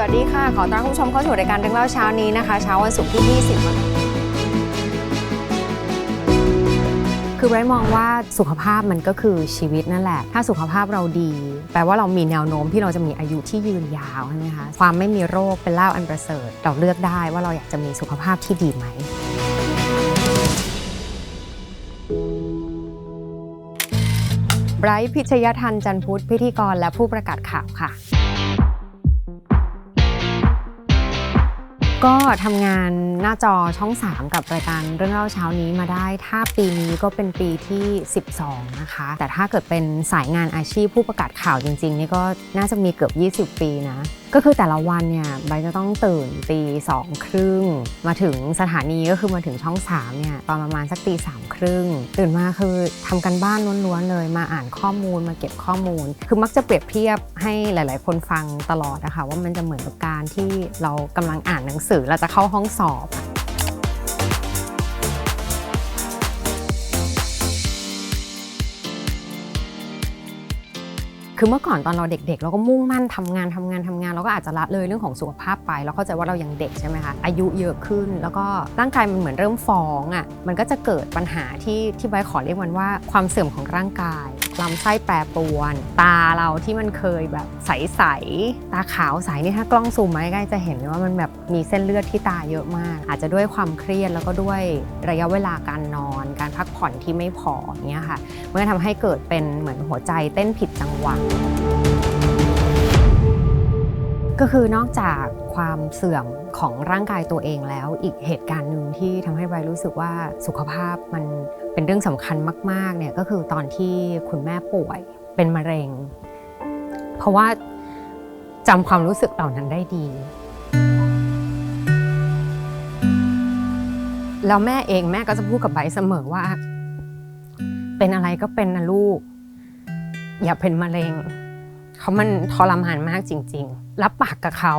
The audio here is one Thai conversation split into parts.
สวัสดีค่ะ ขอต้อนรับคุณผู้ชมเข้าสู่รายการเรื่องเล่าเช้านี้นะคะ เช้าวันศุกร์ที่ 20 คือไบรท์มองว่าสุขภาพมันก็คือชีวิตนั่นแหละ ถ้าสุขภาพเราดี แปลว่าเรามีแนวโน้มที่เราจะมีอายุที่ยืนยาวใช่ไหมคะ ความไม่มีโรคเป็นลาอันประเสริฐ เราเลือกได้ว่าเราอยากจะมีสุขภาพที่ดีไหมไบรท์พิชยทันจันพุทธพิธีกรและผู้ประกาศข่าวค่ะ ก็ทำงานหน้าจอช่อง 3 กับรายการเรื่องเล่าเช้านี้มาได้ ถ้าปีนี้ก็เป็นปีที่ 12 นะคะ แต่ถ้าเกิดเป็นสายงานอาชีพผู้ประกาศข่าวจริงๆ นี่ก็น่าจะมีเกือบ 20 ปีนะก็คือแต่ละวันเนี่ยใบจะต้องตื่นตีสองครึ่งมาถึงสถานีก็คือมาถึงช่อง3เนี่ยตอนประมาณสักตีสามครึ่งตื่นมาคือทำกันบ้านล้วนๆเลยมาอ่านข้อมูลมาเก็บข้อมูล คือมักจะเปรียบเทียบให้หลาย ๆ คนฟังตลอดนะคะว่ามันจะเหมือนกับการที่เรากำลังอ่านหนังสือเราจะเข้าห้องสอบ คือเมื่อก่อนตอนเราเด็กๆ เราก็มุ่งมั่นทำงานทำงานทำงานเราก็อาจจะละเลยเรื่องของสุขภาพไป เราเข้าใจว่าเรายังเด็กใช่ไหมคะอายุเยอะขึ้น แล้วก็ร่างกายมันเหมือนเริ่มฟ้องอะมันก็จะเกิดปัญหาที่ที่ใบขอเรียกมันว่าความเสื่อมของร่างกายลำไส้แปรปรวน ตาเราที่มันเคยแบบใสๆตาขาวใสนี่ถ้ากล้องซูมมาใกล้ๆจะเห็นเลยว่ามันแบบมีเส้นเลือดที่ตาเยอะมาก อาจจะด้วยความเครียดแล้วก็ด้วยระยะเวลาการนอน พักผ่อนที่ไม่พอเงี้ยค่ะมันก็ทำให้เกิดเป็นเหมือนหัวใจเต้นผิดจังหวะก็คือนอกจากความเสื่อมของร่างกายตัวเองแล้ว อีกเหตุการณ์หนึ่งที่ทำให้ไบรู้สึกว่าสุขภาพมันเป็นเรื่องสำคัญมากๆเนี่ยก็คือตอนที่คุณแม่ป่วยเป็นมะเร็ง เพราะว่าจำความรู้สึกเหล่านั้นได้ดี แล้วแม่เองแม่ก็จะพูดกับไบเสมอว่า เป็นอะไรก็เป็นนะลูก อย่าเป็นมะเร็งเขามันทรมานมากจริง ๆ รับปากกับเขา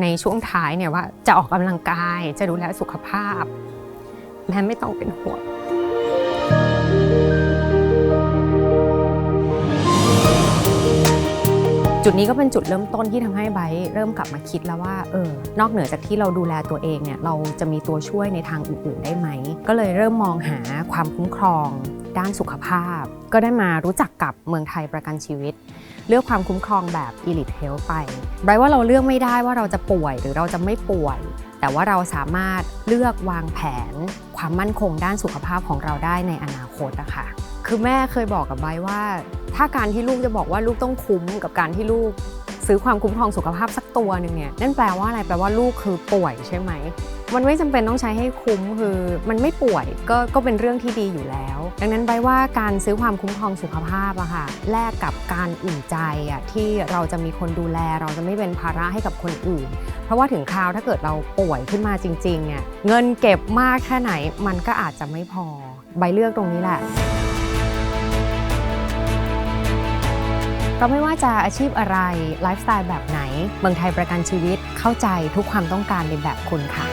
ในช่วงท้ายเนี่ยว่าจะออกกำลังกายจะดูแลสุขภาพแม่ไม่ต้องเป็นห่วง จุดนี้ก็เป็นจุดเริ่มต้นที่ทำให้ไบร์เริ่มกลับมาคิดแล้วว่าเออนอกเหนือจากที่เราดูแลตัวเองเนี่ยเราจะมีตัวช่วยในทางอื่นๆได้ไหม ก็เลยเริ่มมองหาความคุ้มครอง ด้านสุขภาพ ก็ได้มารู้จักกับเมืองไทยประกันชีวิต เลือกความคุ้มครองแบบ Elite Health ไปไบร์ว่าเราเลือกไม่ได้ว่าเราจะป่วยหรือเราจะไม่ป่วย แต่ว่าเราสามารถเลือกวางแผน ความมั่นคงด้านสุขภาพของเราได้ในอนาคตอะค่ะคือแม่เคยบอกกับไบว่า ถ้าการที่ลูกจะบอกว่าลูกต้องคุ้มกับการที่ลูกซื้อความคุ้มครองสุขภาพสักตัวหนึ่งเนี่ยนั่นแปลว่าอะไรแปลว่าลูกคือป่วยใช่ไหมมันไม่จำเป็นต้องใช้ให้คุ้มคือมันไม่ป่วยก็ก็เป็นเรื่องที่ดีอยู่แล้ว ดังนั้นใบว่าการซื้อความคุ้มครองสุขภาพอะค่ะแลกกับการอุ่นใจอะที่เราจะมีคนดูแล เราจะไม่เป็นภาระให้กับคนอื่น เพราะว่าถึงคราวถ้าเกิดเราป่วยขึ้นมาจริงๆเนี่ยเงินเก็บมากแค่ไหนมันก็อาจจะไม่พอใบเลือกตรงนี้แหละ ก็ไม่ว่าจะอาชีพอะไร ไลฟ์สไตล์แบบไหนเมืองไทยประกันชีวิตเข้าใจทุกความต้องการในแบบคุณค่ะ